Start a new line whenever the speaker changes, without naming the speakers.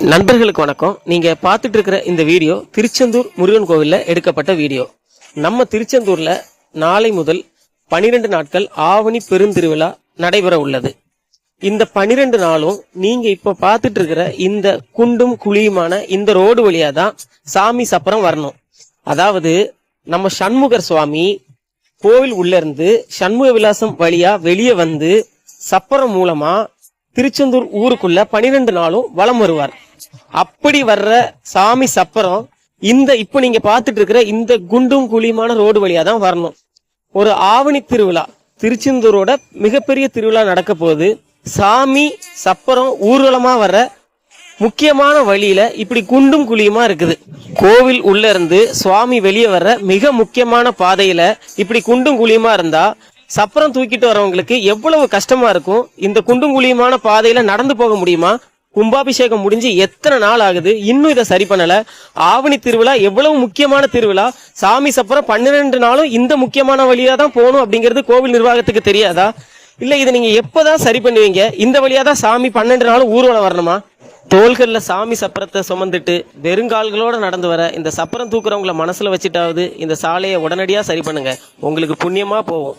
நண்பர்களுக்கு வணக்கம். நீங்க பார்த்துட்டு இருக்கிற இந்த வீடியோ திருச்செந்தூர் முருகன் கோவில்ல எடுக்கப்பட்ட வீடியோ. நம்ம திருச்செந்தூர்ல நாளை முதல் பனிரெண்டு நாட்கள் ஆவணி பெருந்திருவிழா நடைபெற உள்ளது. இந்த பனிரெண்டு நாளும் நீங்க இப்ப பார்த்துட்டு இருக்கிற இந்த குண்டும் குழியுமான இந்த ரோடு வழியா தான் சாமி சப்பரம் வரணும். அதாவது நம்ம சண்முகர் சுவாமி கோவில் உள்ள இருந்து சண்முக விலாசம் வழியா வெளியே வந்து சப்பரம் மூலமா திருச்செந்தூர் ஊருக்குள்ள பனிரெண்டு நாளும் வலம் வருவார். அப்படி வர்ற சாமி சப்பரம் இந்த இப்ப நீங்க பார்த்துட்டு இருக்கிற இந்த குண்டும் குழியுமான ரோடு வழியா தான் வரணும். ஒரு ஆவணி திருவிழா திருச்செந்தூரோட மிகப்பெரிய திருவிழா நடக்க போகுது. சாமி சப்பரம் ஊர்வலமா வர்ற முக்கியமான வழியில இப்படி குண்டும் குழியுமா இருக்குது. கோவில் உள்ள இருந்து சுவாமி வெளியே வர்ற மிக முக்கியமான பாதையில இப்படி குண்டும் குழியுமா இருந்தா சப்பரம் தூக்கிட்டு வரவங்களுக்கு எவ்வளவு கஷ்டமா இருக்கும் இந்த குண்டும் குழியுமான பாதையில நடந்து போக முடியுமா? கும்பாபிஷேகம் முடிஞ்சு எத்தனை நாள் ஆகுது? இன்னும் இதை சரி பண்ணல. ஆவணி திருவிழா எவ்வளவு முக்கியமான திருவிழா? சாமி சப்பரம் பன்னிரெண்டு நாளும் இந்த முக்கியமான வழியா தான் போகணும் அப்படிங்கிறது கோவில் நிர்வாகத்துக்கு தெரியாதா? இல்ல இதை நீங்க எப்பதான் சரி பண்ணுவீங்க? இந்த வழியா தான் சாமி பன்னெண்டு நாளும் ஊர்வலம் வரணுமா? தோள்களில் சாமி சப்பரத்தை சுமந்துட்டு வெறுங்கால்களோடு நடந்து வர இந்த சப்பரம் தூக்குறவங்கள மனசில் வச்சுட்டாவது இந்த சாலையை உடனடியாக சரி பண்ணுங்க. உங்களுக்கு புண்ணியமாக போகும்.